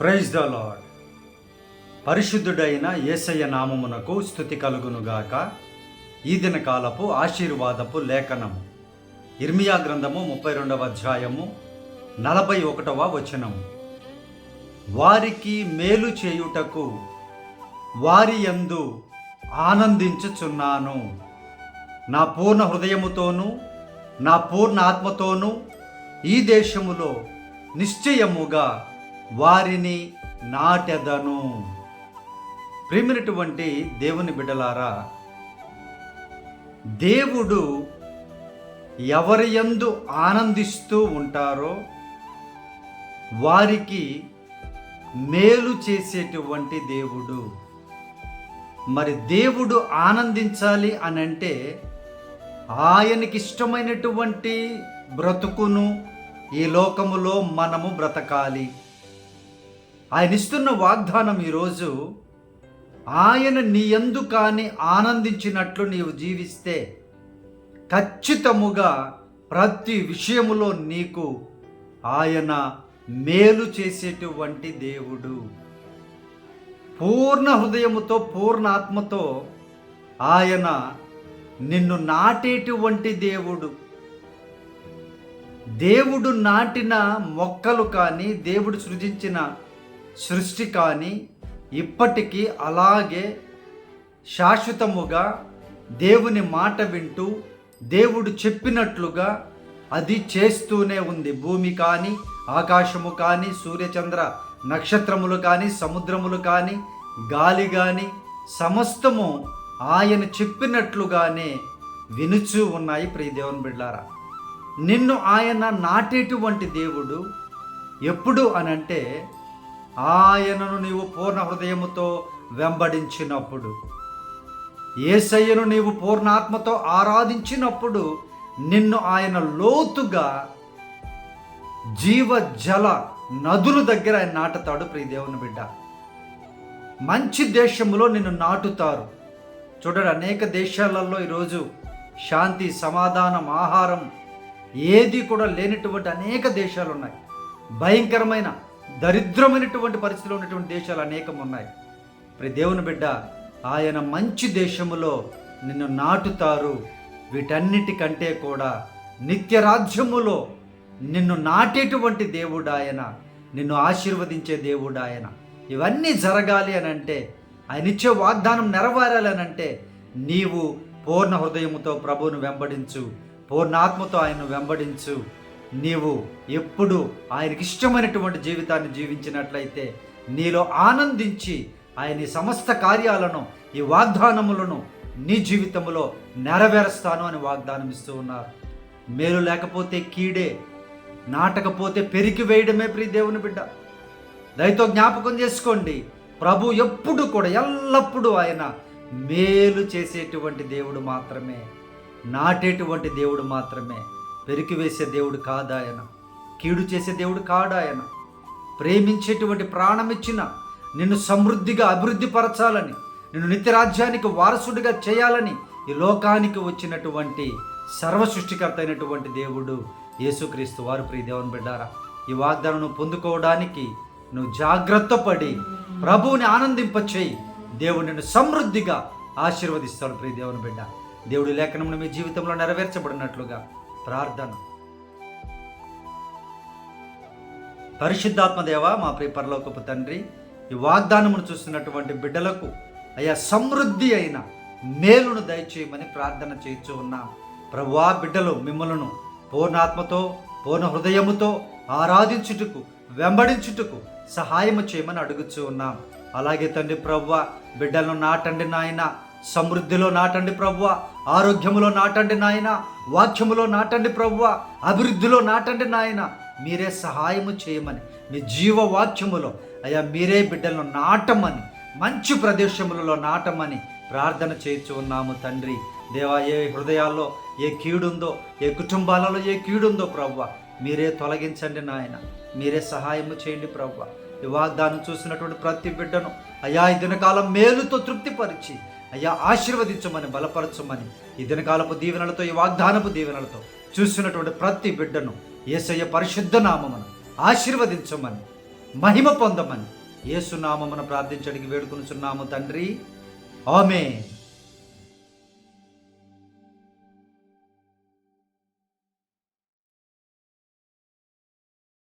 Praise the lord పరిశుద్ధుడైన యేసయ్య నామమునకు స్థుతి కలుగునుగాక. ఈ దిన కాలపు ఆశీర్వాదపు లేఖనము. ఇర్మియా గ్రంథము ముప్పై రెండవ అధ్యాయము నలభై ఒకటవ వచనము. వారికి మేలు చేయుటకు వారి యందు ఆనందించుచున్నాను. నా పూర్ణ హృదయముతోనూ నా పూర్ణ ఆత్మతోనూ ఈ దేశములో నిశ్చయముగా వారిని నాటెదను. ప్రేమినటువంటి దేవుని బిడ్డలారా దేవుడు ఎవరి యందు ఆనందిస్తూ ఉంటారో వారికి మేలు చేసేటువంటి దేవుడు. మరి దేవుడు ఆనందించాలి అని అంటే ఆయనకి ఇష్టమైనటువంటి బ్రతుకును ఈ లోకములో మనము బ్రతకాలి. ఆయన ఇస్తున్న వాగ్దానం ఈరోజు ఆయన నీ ఎందు కానీ ఆనందించినట్లు నీవు జీవిస్తే ఖచ్చితముగా ప్రతి విషయములో నీకు ఆయన మేలు చేసేటువంటి దేవుడు. పూర్ణ హృదయముతో పూర్ణ ఆత్మతో ఆయన నిన్ను నాటేటువంటి దేవుడు. దేవుడు నాటిన మొక్కలు కానీ దేవుడు సృజించిన సృష్టి కానీ ఇప్పటికీ అలాగే శాశ్వతముగా దేవుని మాట వింటూ దేవుడు చెప్పినట్లుగా అది చేస్తూనే ఉంది. భూమి కానీ ఆకాశము కానీ సూర్యచంద్ర నక్షత్రములు కానీ సముద్రములు కానీ గాలి కానీ సమస్తము ఆయన చెప్పినట్లుగానే వినుచూ ఉన్నాయి. ప్రియ దేవుని బిడ్డారా నిన్ను ఆయన నాటేటువంటి దేవుడు ఎప్పుడు అనంటే ఆయనను నీవు పూర్ణ హృదయముతో వెంబడించినప్పుడు ఏసయ్యను నీవు పూర్ణాత్మతో ఆరాధించినప్పుడు నిన్ను ఆయన లోతుగా జీవ జల నదుల దగ్గర ఆయన నాటుతాడు ప్రియ దేవుని బిడ్డ. మంచి దేశంలో నిన్ను నాటుతారు. చూడండి అనేక దేశాలలో ఈరోజు శాంతి సమాధానం ఆహారం ఏది కూడా లేనటువంటి అనేక దేశాలు ఉన్నాయి భయంకరమైన దరిద్రమైనటువంటి పరిస్థితిలో ఉన్నటువంటి దేశాలు అనేకం ఉన్నాయి. ప్రతి దేవుని బిడ్డ ఆయన మంచి దేశములో నిన్ను నాటుతారు. వీటన్నిటికంటే కూడా నిత్య రాజ్యములో నిన్ను నాటేటువంటి దేవుడు ఆయన నిన్ను ఆశీర్వదించే దేవుడు ఆయన ఇవన్నీ జరగాలి అని అంటే ఆయన ఇచ్చే వాగ్దానం నెరవేరాలి అని అంటే నీవు పూర్ణ హృదయముతో ప్రభువును వెంబడించు పూర్ణాత్మతో ఆయన్ను వెంబడించు. నీవు ఎప్పుడు ఆయనకి ఇష్టమైనటువంటి జీవితాన్ని జీవించినట్లయితే నీలో ఆనందించి ఆయన సమస్త కార్యాలను ఈ వాగ్దానములను నీ జీవితంలో నెరవేరుస్తాను అని వాగ్దానం ఇస్తూ ఉన్నారు. మేలు లేకపోతే కీడే నాటకపోతే పెరిగి వేయడమే ప్రియ దేవుని బిడ్డ. దయతో జ్ఞాపకం చేసుకోండి ప్రభు ఎప్పుడు కూడా ఎల్లప్పుడూ ఆయన మేలు చేసేటువంటి దేవుడు మాత్రమే నాటేటువంటి దేవుడు మాత్రమే. పెరికి వేసే దేవుడు కాదాయన కీడు చేసే దేవుడు కాడాయన ప్రేమించేటువంటి ప్రాణం ఇచ్చిన నిన్ను సమృద్ధిగా అభివృద్ధి పరచాలని నిన్ను నిత్యరాజ్యానికి వారసుడిగా చేయాలని ఈ లోకానికి వచ్చినటువంటి సర్వ సృష్టికర్త అయినటువంటి దేవుడు యేసుక్రీస్తు. వారు ప్రియ దేవుని బిడ్డారా ఈ వాగ్దానం పొందుకోవడానికి నువ్వు జాగ్రత్త పడి ప్రభువుని ఆనందింపచేయి. దేవుడు నిన్ను సమృద్ధిగా ఆశీర్వదిస్తాడు ప్రియ దేవుని బిడ్డ. దేవుడి లేఖనమును మీ జీవితంలో నెరవేర్చబడినట్లుగా ప్రార్థన. పరిశుద్ధాత్మదేవ మా ప్రియ పరలోకపు తండ్రి ఈ వాగ్దానమును చూస్తున్నటువంటి బిడ్డలకు అయ్యా సమృద్ధి అయిన మేలును దయచేయమని ప్రార్థన చేయొచ్చు ఉన్నాం. ప్రభువా బిడ్డలు మిమ్మలను పూర్ణాత్మతో పూర్ణ హృదయముతో ఆరాధించుటకు వెంబడించుటకు సహాయము చేయమని అడుగుచూ ఉన్నాం. అలాగే తండ్రి ప్రభువ బిడ్డలను నాటండి నాయన సమృద్ధిలో నాటండి ప్రభువ ఆరోగ్యములో నాటండి నాయన వాక్యములో నాటండి ప్రభువ అభివృద్ధిలో నాటండి నాయన. మీరే సహాయము చేయమని మీ జీవవాక్యములో అయ్యా మీరే బిడ్డలను నాటమని మంచి ప్రదేశములలో నాటమని ప్రార్థన చేయించు ఉన్నాము తండ్రి. దేవా ఏ హృదయాల్లో ఏ కీడుందో ఏ కుటుంబాలలో ఏ కీడుందో ప్రవ్వ మీరే తొలగించండి నాయన. మీరే సహాయము చేయండి ప్రవ్వ. ఈ వాగ్దానం చూసినటువంటి ప్రతి బిడ్డను అయ్యా ఈ దినకాలం మేలుతో తృప్తిపరిచి అయ్యా ఆశీర్వదించమని బలపరచమని ఈ దినకాలపు దీవెనలతో ఈ వాగ్దానపు దీవెనలతో చూసినటువంటి ప్రతి బిడ్డను ఏసయ్య పరిశుద్ధ నామమును ఆశీర్వదించమని మహిమ పొందమని ఏసునామమున ప్రార్థించడానికి వేడుకొనుచున్నాము తండ్రి. ఆమె